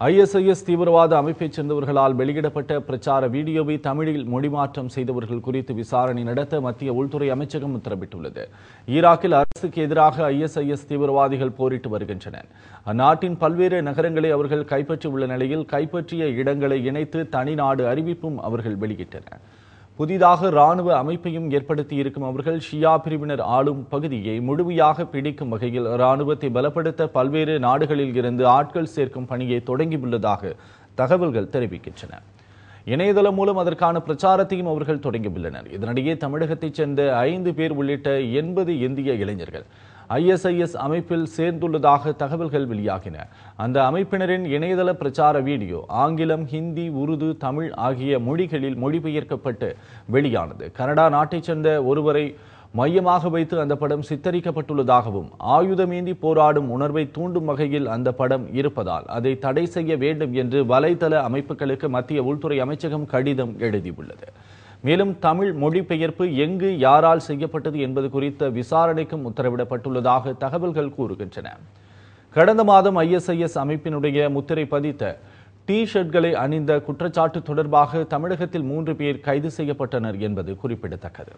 ISIS தீவிரவாத அமைப்பைச் சேர்ந்தவர்களால் வெளியிடப்பட்ட பிரச்சார வீடியோவை தமிழில் மொழிமாற்றம் செய்தவர்கள் குறித்து விசாரணை நடத்த மத்திய உள்துறை அமைச்சகம் உத்தரவிட்டுள்ளது. ஈராக்கில் அரசுக்கு எதிராக ஐஎஸ்ஐஎஸ் தீவிரவாதிகள் போரிட்டு வருகின்றனர். அந்நாட்டின் பல்வேறு நகரங்களை அவர்கள் கைப்பற்றியுள்ள நிலையில் கைப்பற்றிய இடங்களை இணைத்து தனிநாடு அறிவிப்பும் அவர்கள் வெளியிட்டனர் புதிதாக ராணுவ அமைப்பையும் ஏற்படுத்தி இருக்கும் அவர்கள் ஷியா பிரிவினர் ஆளும் பகுதியை முழுமையாக பிடிக்கும் வகையில் ராணுவத்தை பலப்படுத்த பல்வேறு நாடுகளில் இருந்து ஆட்கள் சேர்க்கும் பணியை தொடங்கியுள்ளதாக தகவல்கள் தெரிவிக்கின்றன. இணையதளம் மூலம் அதற்கான பிரச்சாரத்தையும் அவர்கள் தொடங்கியுள்ளனர். இதனிடையே தமிழகத்தைச் சேர்ந்த ஐந்து பேர் உள்ளிட்ட எண்பது இந்திய இளைஞர்கள் ஐஎஸ்ஐஎஸ் அமைப்பில் சேர்ந்துள்ளதாக தகவல்கள் வெளியாகின. அந்த அமைப்பினரின் இணையதள பிரச்சார வீடியோ ஆங்கிலம் ஹிந்தி உருது தமிழ் ஆகிய மொழிகளில் மொழிபெயர்க்கப்பட்டு வெளியானது. கனடா நாட்டைச் சேர்ந்த ஒருவரை மையமாக வைத்து அந்த படம் சித்தரிக்கப்பட்டுள்ளதாகவும் ஆயுதமேந்தி போராடும் உணர்வை தூண்டும் வகையில் அந்த படம் இருப்பதால் அதை தடை செய்ய வேண்டும் என்று வலைதள அமைப்புகளுக்கு மத்திய உள்துறை அமைச்சகம் கடிதம் எழுதியுள்ளது. மேலும் தமிழ் மொழிபெயர்ப்பு எங்கு யாரால் செய்யப்பட்டது என்பது குறித்த விசாரணைக்கும் உத்தரவிடப்பட்டுள்ளதாக தகவல்கள் கூறுகின்றன. கடந்த மாதம் ஐஎஸ்ஐஎஸ் அமைப்பினுடைய முத்திரை பதித்த டி ஷர்ட்களை அணிந்த குற்றச்சாட்டு தொடர்பாக தமிழகத்தில் மூன்று பேர் கைது செய்யப்பட்டனர் என்பது குறிப்பிடத்தக்கது.